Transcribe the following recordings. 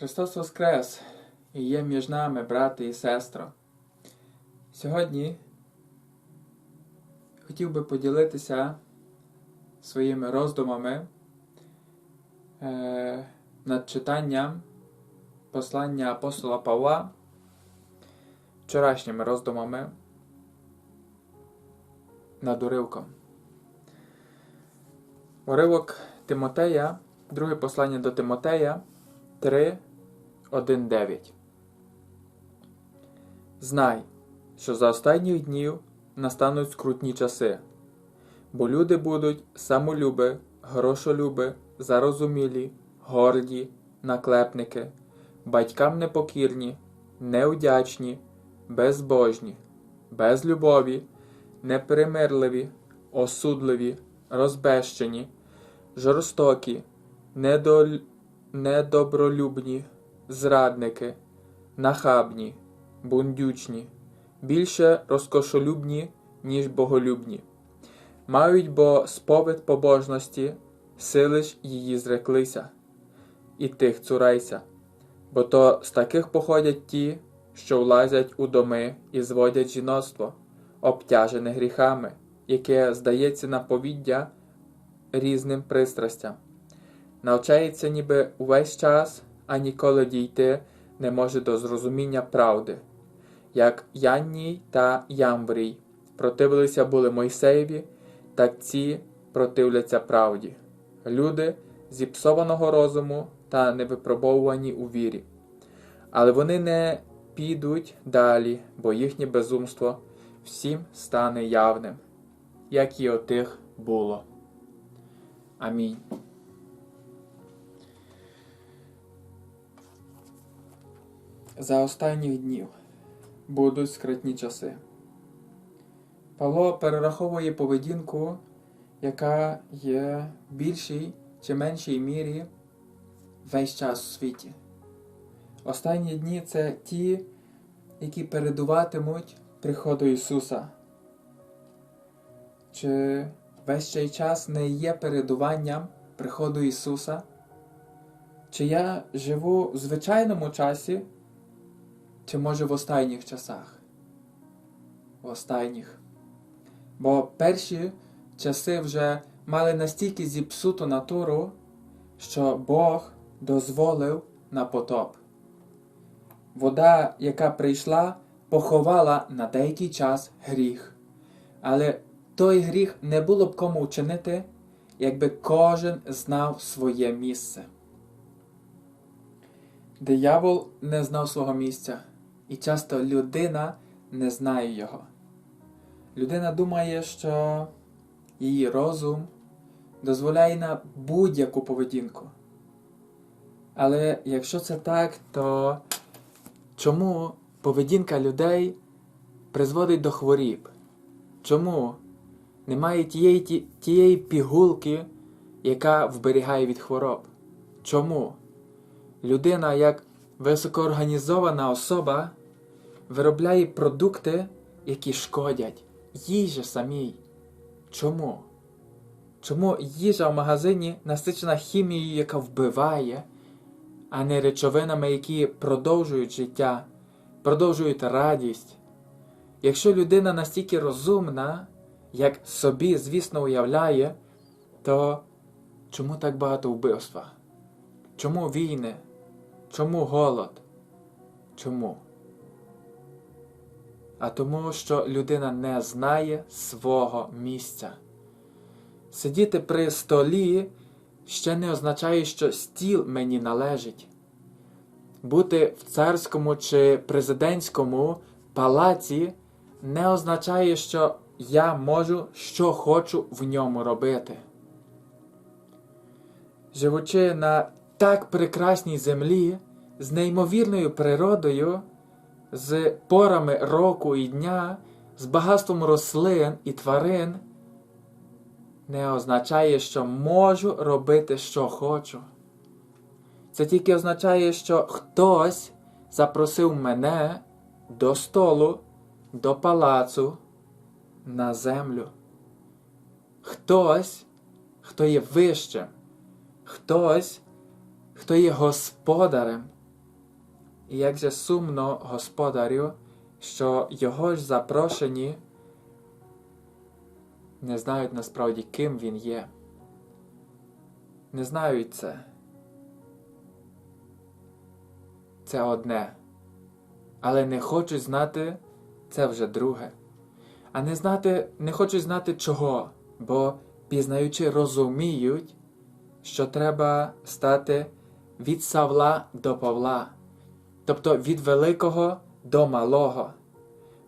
Христос Воскрес і є між нами, брати і сестро. Сьогодні хотів би поділитися своїми роздумами е, над читанням послання апостола Павла, вчорашніми роздумами над уривком. Уривок Тимотея, друге послання до Тимотея 3, 1, 9. Знай, що за останніх днів настануть скрутні часи, бо люди будуть самолюби, грошолюби, зарозумілі, горді, наклепники, батькам непокірні, неудячні, безбожні, без любові, непримирливі, осудливі, розбещені, жорстокі, недоль... недобролюбні, зрадники, нахабні, бундючні, більше розкошолюбні, ніж боголюбні. Мають бо сповід побожності, сили ж її зреклися, і тих цурайся, бо то з таких походять ті, що влазять у доми і зводять жіноцтво, обтяжене гріхами, яке здається на повіддя різним пристрастям. Навчається ніби увесь час, а ніколи дійти не може до зрозуміння правди, як Янній та Ямврій противилися були Мойсеєві, так ці противляться правді. Люди зіпсованого розуму та невипробовувані у вірі. Але вони не підуть далі, бо їхнє безумство всім стане явним, як і отих було. Амінь. За останніх днів будуть скритні часи. Павло перераховує поведінку, яка є в більшій чи меншій мірі весь час у світі. Останні дні це ті, які передуватимуть приходу Ісуса. Чи весь цей час не є передуванням приходу Ісуса? Чи я живу в звичайному часі, чи може в останніх часах? В останніх. Бо перші часи вже мали настільки зіпсуту натуру, що Бог дозволив на потоп. Вода, яка прийшла, поховала на деякий час гріх. Але той гріх не було б кому вчинити, якби кожен знав своє місце. Диявол не знав свого місця, і часто людина не знає його. Людина думає, що її розум дозволяє на будь-яку поведінку. Але якщо це так, то чому поведінка людей призводить до хворіб? Чому немає тієї, тієї пігулки, яка вберігає від хвороб? Чому? Людина, як високоорганізована особа, виробляє продукти, які шкодять їй же самій. Чому? Чому їжа в магазині насичена хімією, яка вбиває, а не речовинами, які продовжують життя, продовжують радість? Якщо людина настільки розумна, як собі, звісно, уявляє, то чому так багато вбивства? Чому війни? Чому голод? Чому? А тому, що людина не знає свого місця. Сидіти при столі ще не означає, що стіл мені належить. Бути в царському чи президентському палаці не означає, що я можу, що хочу в ньому робити. Живучи на так прекрасній землі, з неймовірною природою, з порами року і дня, з багатством рослин і тварин, не означає, що можу робити, що хочу. Це тільки означає, що хтось запросив мене до столу, до палацу, на землю. Хтось, хто є вищим, хтось, хто є господарем І як же сумно господарю, що його ж запрошені не знають насправді, ким він є. Не знають це. Це одне. Але не хочуть знати це вже друге. А не знати, не хочуть знати чого, бо пізнаючи, розуміють, що треба стати від Савла до Павла, тобто від великого до малого.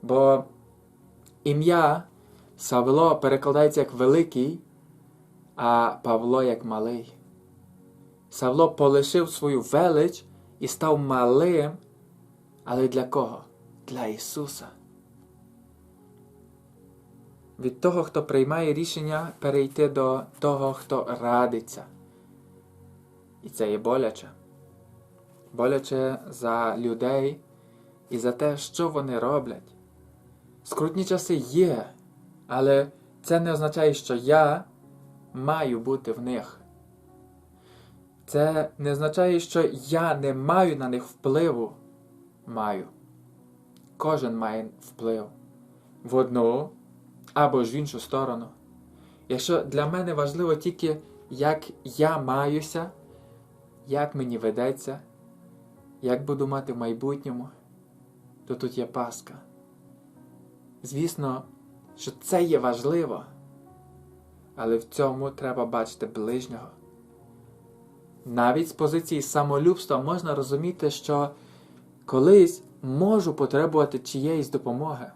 Бо ім'я Савло перекладається як великий, а Павло як малий. Савло полишив свою велич і став малим, але для кого? Для Ісуса. Від того, хто приймає рішення перейти до того, хто радиться. І це є боляче. Боляче за людей і за те, що вони роблять. Скрутні часи є, але це не означає, що я маю бути в них. Це не означає, що я не маю на них впливу. Маю. Кожен має вплив в одну або ж в іншу сторону. Якщо для мене важливо тільки, як я маюся, як мені ведеться, як буду мати в майбутньому, то тут є Пасха. Звісно, що це є важливо, але в цьому треба бачити ближнього. Навіть з позиції самолюбства можна розуміти, що колись можу потребувати чиєїсь допомоги.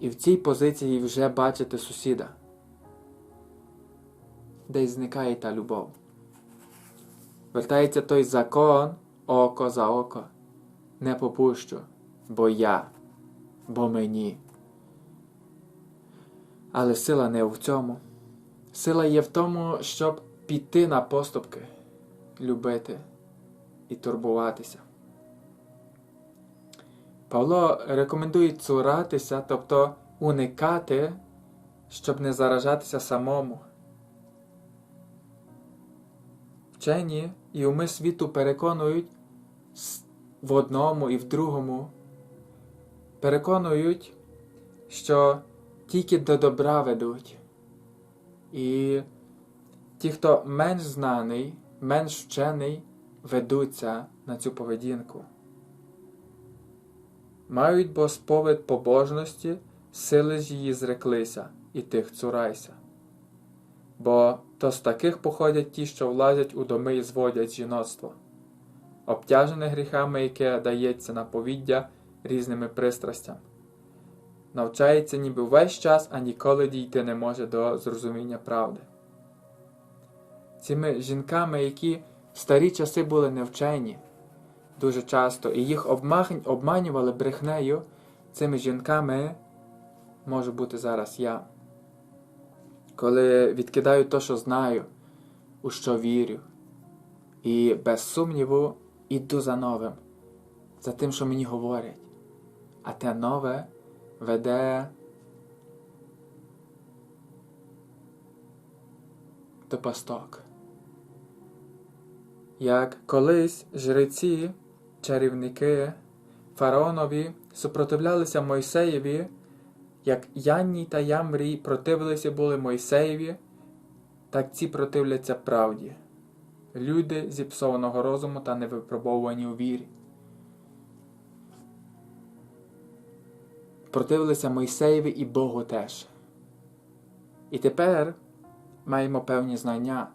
І в цій позиції вже бачити сусіда, десь зникає та любов. Вертається той закон око за око. Не попущу, бо я, бо мені. Але сила не в цьому. Сила є в тому, щоб піти на поступки, любити і турбуватися. Павло рекомендує цуратися, тобто уникати, щоб не заражатися самому. Вчені і уми світу переконують в одному і в другому, переконують, що тільки до добра ведуть. І ті, хто менш знаний, менш вчений, ведуться на цю поведінку. Мають бо сповід побожності, сили ж її зреклися, і тих цурайся. Бо то з таких походять ті, що влазять у доми і зводять жіноцтво, обтяжене гріхами, яке дається на повіддя різними пристрастям навчається ніби весь час, а ніколи дійти не може до зрозуміння правди. Цими жінками, які в старі часи були невчені дуже часто, і їх обманювали брехнею, цими жінками може бути зараз я. Коли відкидаю те, що знаю, у що вірю, і без сумніву іду за новим, за тим, що мені говорять. А те нове веде до пасток. Як колись жреці, чарівники фараонові супротивлялися Мойсеєві, як Янні та Ямрій противилися були Мойсеєві, так ці противляться правді, люди зіпсованого розуму та невипробовані у вірі. противилися Мойсеєві і Богу теж. І тепер маємо певні знання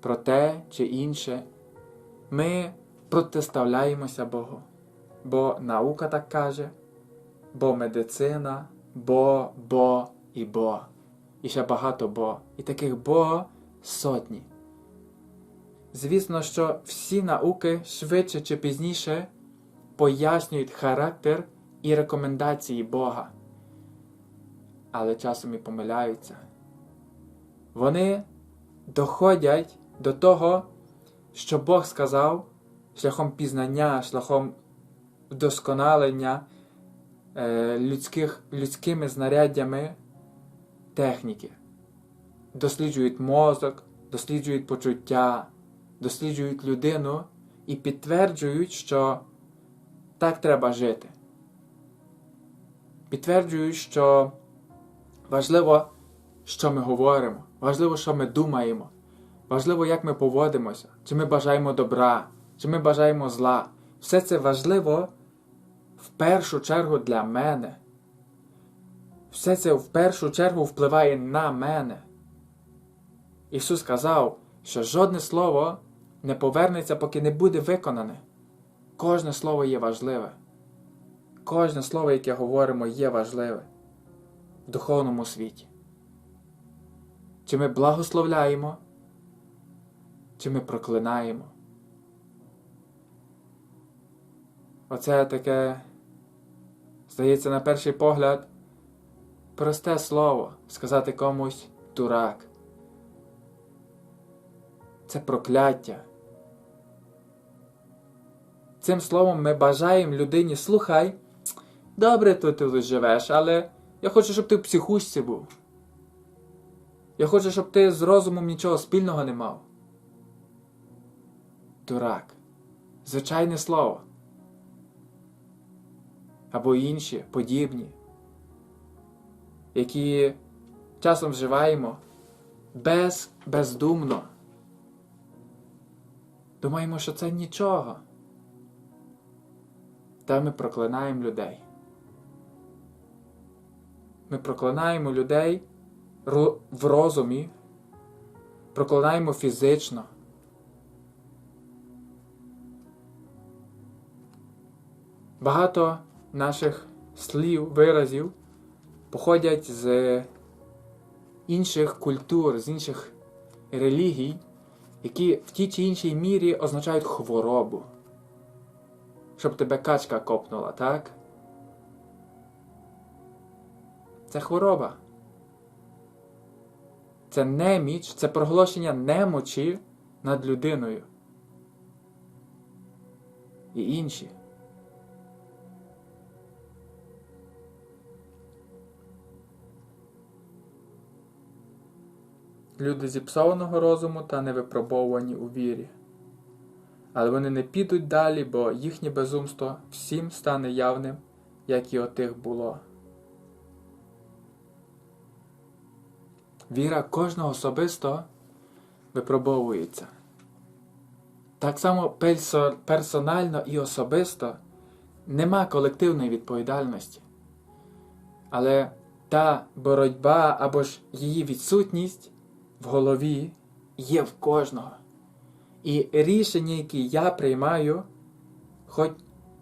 про те чи інше. Ми протиставляємося Богу. Бо наука так каже, бо медицина, бо, бо і бо. І ще багато бо. І таких бо сотні. Звісно, що всі науки швидше чи пізніше пояснюють характер і рекомендації Бога. Але часом і помиляються. Вони доходять до того, що Бог сказав шляхом пізнання, шляхом вдосконалення людських, людськими знаряддями техніки. Досліджують мозок, досліджують почуття, досліджують людину і підтверджують, що так треба жити. Підтверджують, що важливо, що ми говоримо, важливо, що ми думаємо, важливо, як ми поводимося, чи ми бажаємо добра, чи ми бажаємо зла. Все це важливо в першу чергу для мене. Все це в першу чергу впливає на мене. Ісус сказав, що жодне слово не повернеться, поки не буде виконане. Кожне слово є важливе. Кожне слово, яке говоримо, є важливе в духовному світі. Чи ми благословляємо, чи ми проклинаємо. Оце таке, здається, на перший погляд, просте слово сказати комусь дурак. Це прокляття. Цим словом ми бажаємо людині, слухай, добре тут ти живеш, але я хочу, щоб ти в психушці був. Я хочу, щоб ти з розумом нічого спільного не мав. Дурак. Звичайне слово. Або інші подібні, які часом вживаємо без, бездумно. Думаємо, що це нічого. Та ми проклинаємо людей. Ми проклинаємо людей в розумі, проклинаємо фізично. Багато наших слів, виразів походять з інших культур, з інших релігій, які в тій чи іншій мірі означають хворобу. Щоб тебе качка копнула, так? Це хвороба. Це неміч, це проголошення немочі над людиною. І інші. Люди зіпсованого розуму та невипробовані у вірі. Але вони не підуть далі, бо їхнє безумство всім стане явним, як і отих було. Віра кожного особисто випробовується. Так само персонально і особисто нема колективної відповідальності. Але та боротьба або ж її відсутність в голові є в кожного. І рішення, які я приймаю, хоч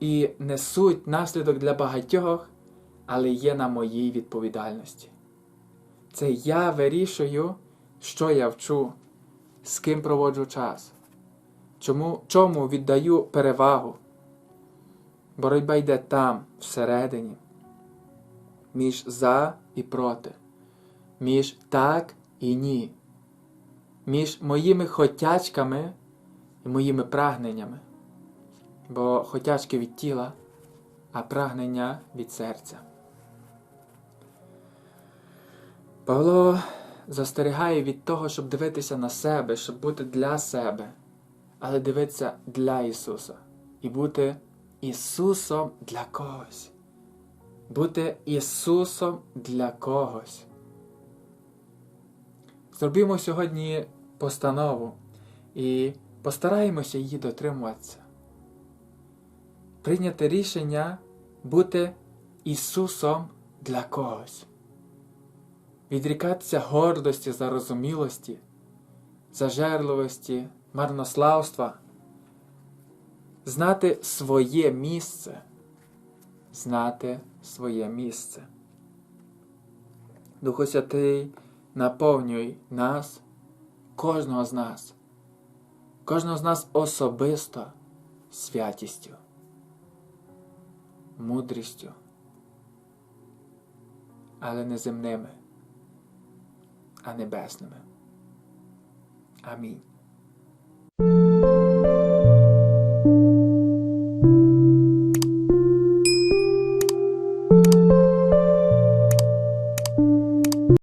і несуть наслідок для багатьох, але є на моїй відповідальності. Це я вирішую, що я вчу, з ким проводжу час, чому, чому віддаю перевагу. Боротьба йде там, всередині, між за і проти, між так і ні, між моїми хотячками і моїми прагненнями, бо хотячки від тіла, а прагнення від серця. Павло застерігає від того, щоб дивитися на себе, щоб бути для себе, але дивитися для Ісуса і бути Ісусом для когось. Бути Ісусом для когось. Зробімо сьогодні постанову і постараємося її дотримуватися. Прийняти рішення бути Ісусом для когось відрікатися гордості, зарозумілості, зажерливості, марнославства, знати своє місце, знати своє місце. Духу Святий, наповнюй нас, кожного з нас, кожного з нас особисто святістю, мудрістю, але не земними а небесними. Амінь.